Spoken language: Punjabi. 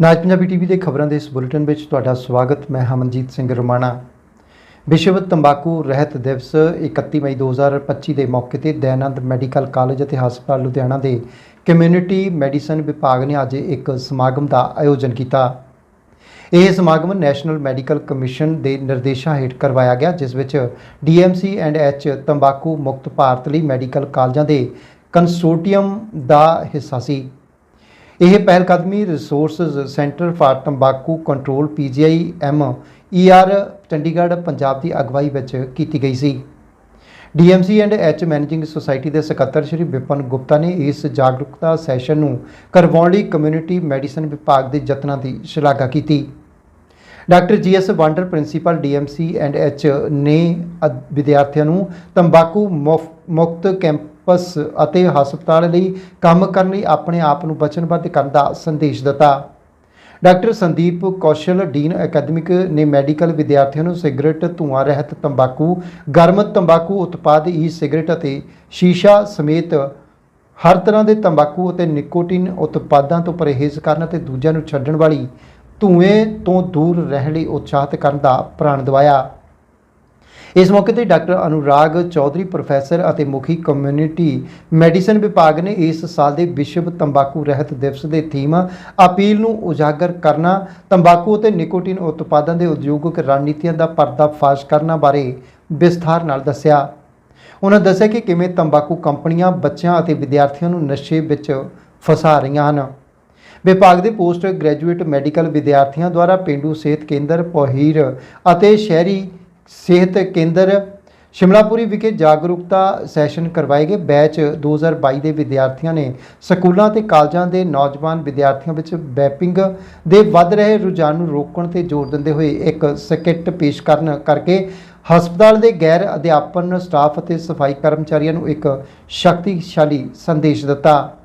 ਨਾਜ ਪੰਜਾਬੀ ਟੀਵੀ ਦੇ ਖਬਰਾਂ ਦੇ ਇਸ ਬੁਲੇਟਿਨ ਵਿੱਚ ਤੁਹਾਡਾ ਸਵਾਗਤ। ਮੈਂ ਹਮਨਜੀਤ ਸਿੰਘ ਰੋਮਾਣਾ। ਵਿਸ਼ਵ ਤੰਬਾਕੂ ਰਹਿਤ ਦਿਵਸ 31 ਮਈ 2025 ਦੇ ਮੌਕੇ ਤੇ ਦਇਆਨੰਦ ਮੈਡੀਕਲ ਕਾਲਜ ਅਤੇ ਹਸਪਤਾਲ ਲੁਧਿਆਣਾ ਦੇ ਕਮਿਊਨਿਟੀ ਮੈਡੀਸਨ ਵਿਭਾਗ ਨੇ ਅੱਜ ਇੱਕ ਸਮਾਗਮ ਦਾ ਆਯੋਜਨ ਕੀਤਾ। ਇਹ ਸਮਾਗਮ ਨੈਸ਼ਨਲ ਮੈਡੀਕਲ ਕਮਿਸ਼ਨ ਦੇ ਨਿਰਦੇਸ਼ਾਂ ਹੇਠ ਕਰਵਾਇਆ ਗਿਆ, ਜਿਸ ਵਿੱਚ ਡੀਐਮਸੀ ਐਂਡ ਐਚ ਤੰਬਾਕੂ ਮੁਕਤ ਭਾਰਤ ਲਈ ਮੈਡੀਕਲ ਕਾਲਜਾਂ ਦੇ ਕੰਸੋਰਟੀਅਮ ਦਾ ਹਿੱਸਾ ਸੀ। ਇਹ ਪਹਿਲ ਕਦਮੀ ਰਿਸੋਰਸਸ ਸੈਂਟਰ ਫਾਰ ਤੰਬਾਕੂ control PGI M E R Chandigarh, Punjab ਦੀ ਅਗਵਾਈ ਵਿੱਚ ਕੀਤੀ ਗਈ ਸੀ। DMC and H managing society ਦੇ ਸਕੱਤਰ ਸ਼੍ਰੀ ਵਿਪਨ ਗੁਪਤਾ ਨੇ ਇਸ ਜਾਗਰੂਕਤਾ ਸੈਸ਼ਨ ਨੂੰ ਕਰਵਾਉਣ ਲਈ ਕਮਿਊਨਿਟੀ ਮੈਡੀਸਨ ਵਿਭਾਗ ਦੇ ਯਤਨਾਂ ਦੀ ਸ਼ਲਾਘਾ ਕੀਤੀ। Doctor G G S Wander principal DMC and H ਨੇ ਵਿਦਿਆਰਥੀਆਂ ਨੂੰ ਤੰਬਾਕੂ ਮੁਫ- ਮੁਕਤ ਕੈਂਪਸ ਅਤੇ ਹਸਪਤਾਲ ਲਈ ਕੰਮ ਕਰਨ ਲਈ ਆਪਣੇ ਆਪ ਨੂੰ ਵਚਨਬੱਧ ਕਰਨ ਦਾ ਸੰਦੇਸ਼ ਦਿੱਤਾ। Doctor Sandeep Kaushal, dean academic ਨੇ ਮੈਡੀਕਲ ਵਿਦਿਆਰਥੀਆਂ ਨੂੰ ਸਿਗਰਟ, ਧੂਆਂ, ਰਹਿਤ ਤੰਬਾਕੂ, ਗਰਮ ਤੰਬਾਕੂ, ਉਤਪਾਦ ਈ ਸਿਗਰਟ ਅਤੇ ਸ਼ੀਸ਼ਾ ਸਮੇਤ ਹਰ ਤਰ੍ਹਾਂ ਦੇ ਤੰਬਾਕੂ ਅਤੇ ਨਿਕੋਟਿਨ ਉਤਪਾਦਾਂ ਤੋਂ ਪਰਹੇਜ਼ ਕਰਨ ਅਤੇ ਦੂਜਿਆਂ ਨੂੰ ਛੱਡਣ ਵਾਲੀ ਧੂਏ ਤੋਂ ਦੂਰ ਰਹਿਣ ਲਈ ਉਤਸ਼ਾਹਿਤ ਕਰਨ ਦਾ ਪ੍ਰਣ ਦਿਵਾਇਆ। ਇਸ ਮੌਕੇ ਤੇ ਡਾਕਟਰ ਅਨੁਰਾਗ ਚੌਧਰੀ, ਪ੍ਰੋਫੈਸਰ ਅਤੇ ਮੁਖੀ ਕਮਿਊਨਿਟੀ ਮੈਡੀਸਨ ਵਿਭਾਗ ਨੇ ਇਸ ਸਾਲ ਦੇ ਵਿਸ਼ਵ ਤੰਬਾਕੂ ਰਹਿਤ ਦਿਵਸ ਦੇ ਥੀਮ ਅਪੀਲ ਨੂੰ ਉਜਾਗਰ ਕਰਨਾ, ਤੰਬਾਕੂ ਅਤੇ ਨਿਕੋਟਿਨ ਉਤਪਾਦਾਂ ਦੇ ਉਦਯੋਗਿਕ ਰਣਨੀਤੀਆਂ ਦਾ ਪਰਦਾਫਾਸ਼ ਕਰਨਾ ਬਾਰੇ ਵਿਸਥਾਰ ਨਾਲ ਦੱਸਿਆ। ਉਹਨਾਂ ਦੱਸਿਆ ਕਿ ਕਿਵੇਂ ਤੰਬਾਕੂ ਕੰਪਨੀਆਂ, ਬੱਚਿਆਂ ਅਤੇ ਵਿਦਿਆਰਥੀਆਂ ਨੂੰ ਨਸ਼ੇ ਵਿੱਚ ਫਸਾ ਰਹੀਆਂ ਹਨ। ਵਿਭਾਗ ਦੇ ਪੋਸਟ ਗ੍ਰੈਜੂਏਟ ਮੈਡੀਕਲ ਵਿਦਿਆਰਥੀਆਂ ਦੁਆਰਾ ਪਿੰਡੂ ਸਿਹਤ ਕੇਂਦਰ, ਪੋਹੀਰ ਅਤੇ ਸ਼ਹਿਰੀ ਸਿਹਤ ਕੇਂਦਰ ਸ਼ਿਮਲਾਪੁਰੀ ਵਿਖੇ ਜਾਗਰੂਕਤਾ ਸੈਸ਼ਨ ਕਰਵਾਏ ਗਏ। ਬੈਚ 2022 ਦੇ ਵਿਦਿਆਰਥੀਆਂ ਨੇ ਸਕੂਲਾਂ ਤੇ ਕਾਲਜਾਂ ਦੇ ਨੌਜਵਾਨ ਵਿਦਿਆਰਥੀਆਂ ਵਿੱਚ ਵੈਪਿੰਗ ਦੇ ਵੱਧ ਰਹੇ ਰੁਝਾਨ ਨੂੰ ਰੋਕਣ ਤੇ ਜ਼ੋਰ ਦਿੰਦੇ ਹੋਏ ਇੱਕ ਸਕਿੱਟ ਪੇਸ਼ ਕਰਨ ਕਰਕੇ ਹਸਪਤਾਲ ਦੇ ਗੈਰ ਅਧਿਆਪਨ ਸਟਾਫ ਅਤੇ ਸਫ਼ਾਈ ਕਰਮਚਾਰੀਆਂ ਨੂੰ ਇੱਕ ਸ਼ਕਤੀਸ਼ਾਲੀ ਸੰਦੇਸ਼ ਦਿੱਤਾ।